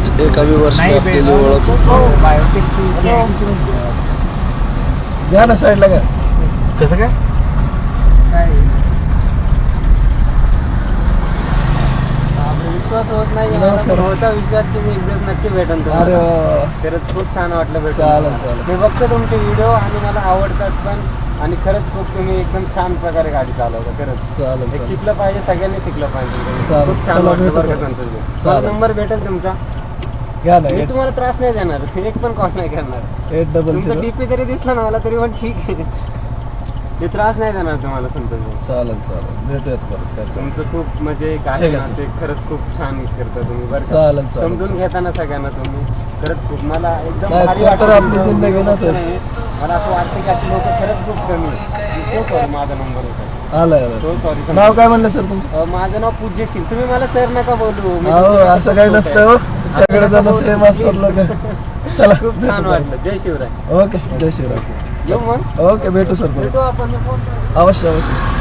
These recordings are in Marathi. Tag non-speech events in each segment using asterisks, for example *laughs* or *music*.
आज एका वर्षाने आपलेली ओळख घ्या ना साईडला घ्या कसं काय विश्वास होत नाही नमस्कार. मला होता विश्वास की मी एकदा नक्की भेटन अरे तुम्हाला वा. खरंच खूप छान वाटलं चालेल. चालेल. मी बघतो तुमचे व्हिडिओ आणि मला आवडतात पण आणि खरंच खूप तुम्ही एकदम छान प्रकारे गाडी चालवता खरंच चालेल एक चालेल. शिकलं पाहिजे सगळ्यांनी शिकलं पाहिजे चालेल. खूप छान चला, वाटलं भेटू बरं का परत. संतोष भाऊ. मला चालेल. नंबर भेटेल तुमचा घ्या ना मी तुम्हाला त्रास नाही देणार. एक पण कॉल नाही करणार. एट डबल तुमचा डीपी जरी दिसला ना मला तरी पण ठीक आहे. मी त्रास नाही देणार तुम्हाला संतोष. चालेल चालेल. भेटूयात परत. काय ते. तुमचं खूप म्हणजे एक आहे ना आहे, ते खरंच खूप छान करता तुम्ही बरं का? चालेल, समजून चालेल. घेताना सगळ्यांना तुम्ही. खरंच खूप मला एकदम नाही, भारी ते तर वाटलं आपली तुमचं जिंदगी नसेल. बघून आहे. मला असं वाटतं की लोक खरंच खूप कमी सो सॉरी माझा नंबर होता. आलाय सो आलाय सॉरी नाव काय म्हणलं सर तुमचं? माझं नाव पूज्यशील. तुम्ही मला सर नका बोलू. मी असं खूप काही छोटा नसतं आहे. हो. सगळे जण सेम असतात. लोक. चला. खूप छान वाटलं. जय शिवराय. ओके जय श्रीराम येऊ मग. ओके भेटू सर भेटू आपण. फोन. अवश्य अवश्य.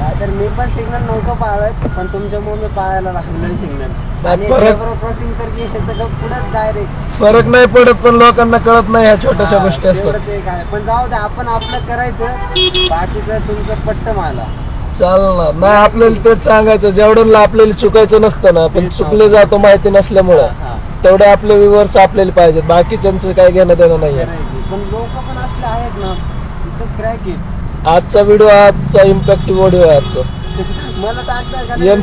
नाहीतर मी पण सिग्नल नव्हतं पाळत पण तुमच्यामुळे मी पाळायला लागलो सिग्नल नाही, आणि परत- क्रॉसिंग तर की हे सगळं पुढेच डायरेक्ट फरक नाही पडत पण लोकांना कळत नाही ह्या छोट्याशा गोष्टी असतात. पण जाऊ दे आपण आपलं करायचं. बाकीचं तुमचं पट्ट मला चाल ना. नाही आपल्याला तेच सांगायचं. जेवढ्याला आपल्याला चुकायचं नसतं ना पण चुकले जातो माहिती नसल्यामुळं. हा, तेवढे आपले विवर्स आपल्याला पाहिजेत. बाकीच्यांचं काही घेणं देणं नाहीये. की. पण लोक पण असले आहेत ना क्रॅक आजचा व्हिडिओ आजचा इम्पॅक्ट व्हिडिओ आहे आजचा. *laughs* मला टाकताय का एम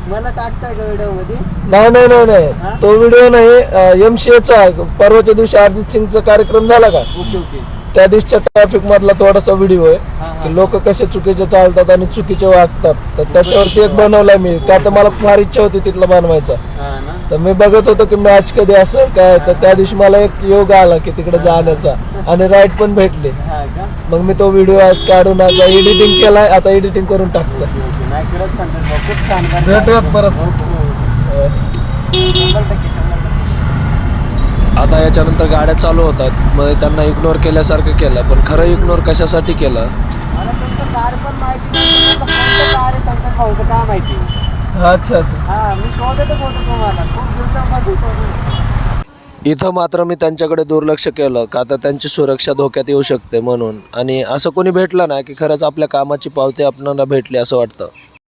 सी एल video मध्ये? मला टाकताय का व्हिडिओमध्ये? नाही नाही नाही हा? नाही तो व्हिडिओ नाही. एम सी एचा परवाच्या दिवशी अर्जित सिंगचा कार्यक्रम झाला का? Okay okay. त्या दिवशीच्या ट्रॅफिक मधला थोडासा व्हिडिओ आहे. हा, हा. की लोक कसे चुकीचे चालतात आणि चुकीचे वागतात. तर त्याच्यावरती एक बनवलाय मी. का तर मला फार इच्छा होती तिथला बनवायचा. हा. तर मी बघत होतो की मॅच कधी असेल काय तर त्या दिवशी मला एक योग आला की तिकडे जाण्याचा. आणि राईट पण भेटली. हा का? मग मी तो व्हिडिओ आज काढून आता एडिटिंग केलाय आता एडिटिंग करून का? भेटूयात परत. टक्के शंभर टक्के. आता याच्यानंतर गाड्या चालू होतात. मग त्यांना इग्नोर केल्यासारखं केलं पण खरं इग्नोर कशासाठी केलं? काय माहिती अच्छा अच्छा. हा मी शोधतच होतो तुम्हाला. खूप दिवसांपासून शोधत इथं मात्र मी त्यांच्याकडे दुर्लक्ष केलं का तर त्यांची सुरक्षा धोक्यात येऊ शकते म्हणून. आणि असं कोणी भेटलं ना की खरंच आपल्या कामाची पावती आपल्याला भेटली असं वाटतं.